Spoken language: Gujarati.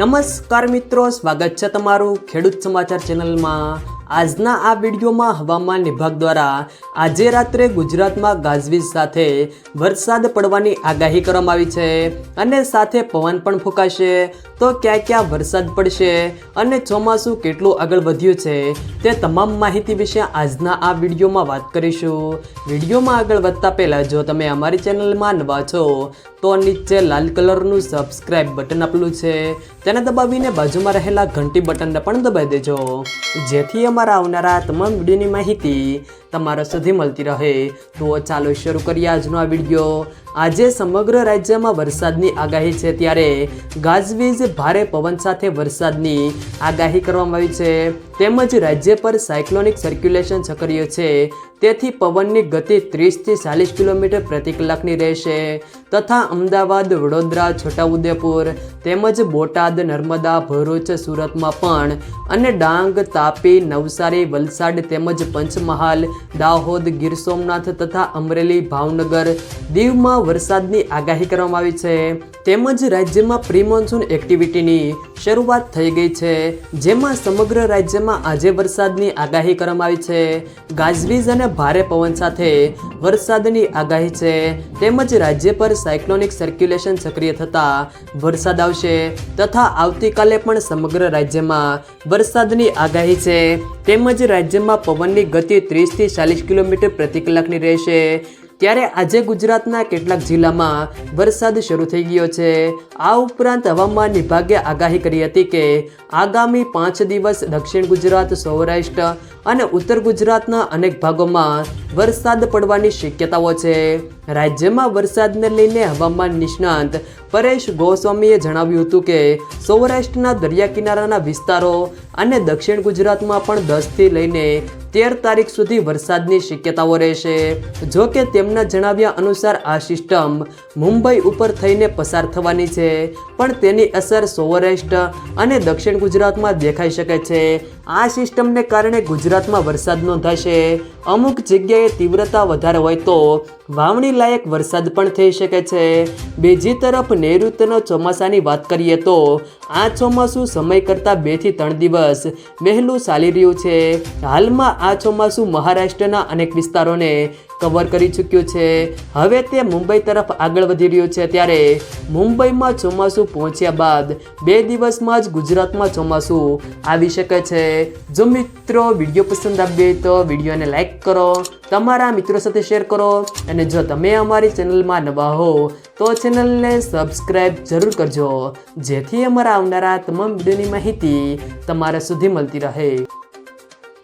નમસ્કાર મિત્રો સ્વાગત છે તમારું ખેડૂત સમાચાર ચેનલમાં. આજના આ વિડીયોમાં હવામાન વિભાગ દ્વારા આજે રાત્રે ગુજરાતમાં ગાજવીજ સાથે વરસાદ પડવાની આગાહી કરવામાં આવી છે અને સાથે પવન પણ ફૂંકાશે. તો ક્યાં ક્યાં વરસાદ પડશે અને ચોમાસું કેટલું આગળ વધ્યું છે તે તમામ માહિતી વિશે આજના આ વિડીયોમાં વાત કરીશું. વિડીયોમાં આગળ વધતા પહેલાં જો તમે અમારી ચેનલમાં નવા છો, તો નીચે લાલ કલરનું સબસ્ક્રાઇબ બટન આપેલું છે. તેને દબાવીને બાજુમાં રહેલા ઘંટી બટનને પણ દબાવી દેજો. જેથી અમારા આવનારા તમામ વિડીયોની માહિતી તમારા સુધી મળતી રહે. તો ચાલો શરૂ કરીએ આજનો આ વીડિયો. આજે સમગ્ર રાજ્યમાં વરસાદની આગાહી છે ત્યારે ગાજવીજ ભારે પવન સાથે વરસાદની આગાહી કરવામાં આવી છે. તેમજ રાજ્ય પર સાયક્લોનિક સર્ક્યુલેશન સક્રિય છે. તેથી પવનની ગતિ ત્રીસથી ચાલીસ કિલોમીટર પ્રતિ કલાકની રહેશે. તથા અમદાવાદ, વડોદરા, છોટાઉદેપુર તેમજ બોટાદ, નર્મદા, ભરૂચ, સુરતમાં પણ અને ડાંગ, તાપી, નવસારી, વલસાડ તેમજ પંચમહાલ દાહોદ ગીર સોમનાથ તથા અમરેલી ભાવનગર. દીવમાં વરસાદની આગાહી કરવામાં આવી છે. તેમજ રાજ્યમાં પ્રી મોન્સૂન એક્ટિવિટીની શરૂઆત થઈ ગઈ છે, જેમાં સમગ્ર રાજ્યમાં આજે વરસાદની આગાહી કરવામાં આવી છે. ગાજવીજ અને ભારે પવન સાથે વરસાદની આગાહી છે, તેમજ રાજ્ય પર સાયક્લોનિક સર્ક્યુલેશન સક્રિય થતાં વરસાદ આવશે, તથા આવતીકાલે પણ સમગ્ર રાજ્યમાં વરસાદની આગાહી છે. તેમજ રાજ્યમાં પવનની ગતિ ત્રીસથી ચાલીસ કિલોમીટર પ્રતિ કલાકની રહેશે. ત્યારે આજે ગુજરાતના કેટલાક જિલ્લામાં વરસાદ શરૂ થઈ ગયો છે. આ ઉપરાંત હવામાન વિભાગે આગાહી કરી હતી કે આગામી પાંચ દિવસ દક્ષિણ ગુજરાત, સૌરાષ્ટ્ર અને ઉત્તર ગુજરાતના અનેક ભાગોમાં વરસાદ પડવાની શક્યતાઓ છે. રાજ્યમાં વરસાદને લઈને હવામાન નિષ્ણાંત પરેશ ગોસ્વામીએ જણાવ્યું હતું કે સૌરાષ્ટ્રના દરિયા કિનારાના વિસ્તારો અને દક્ષિણ ગુજરાતમાં પણ દસથી લઈને તેર તારીખ સુધી વરસાદની શક્યતાઓ રહેશે. જો કે તેમના જણાવ્યા અનુસાર આ સિસ્ટમ મુંબઈ ઉપર થઈને પસાર થવાની છે, પણ તેની અસર સૌરાષ્ટ્ર અને દક્ષિણ ગુજરાતમાં દેખાઈ શકે છે. આ સિસ્ટમને કારણે ગુજરાતમાં વરસાદ નોંધાશે. અમુક જગ્યાએ તીવ્રતા વધારે હોય તો વાવણી લાયક વરસાદ પણ થઈ શકે છે. બીજી તરફ નૈઋત્યનો ચોમાસાની વાત કરીએ તો આ ચોમાસું સમય કરતાં બેથી ત્રણ દિવસ વહેલું ચાલી રહ્યું છે. હાલમાં આ ચોમાસું મહારાષ્ટ્રના અનેક વિસ્તારોને કવર કરી ચૂક્યું છે. હવે તે મુંબઈ તરફ આગળ વધી રહ્યું છે ત્યારે મુંબઈમાં ચોમાસું પહોંચ્યા બાદ બે દિવસમાં જ ગુજરાતમાં ચોમાસું આવી શકે છે. જો મિત્રો વીડિયો પસંદ આવ્યો તો વિડીયોને લાઇક કરો, તમારા મિત્રો સાથે શેર કરો અને જો તમે અમારી ચેનલમાં નવા હો તો ચેનલને સબસ્ક્રાઈબ જરૂર કરજો. જેથી અમારા આવનારા તમામ વિડીયોની માહિતી તમારા સુધી મળતી રહે.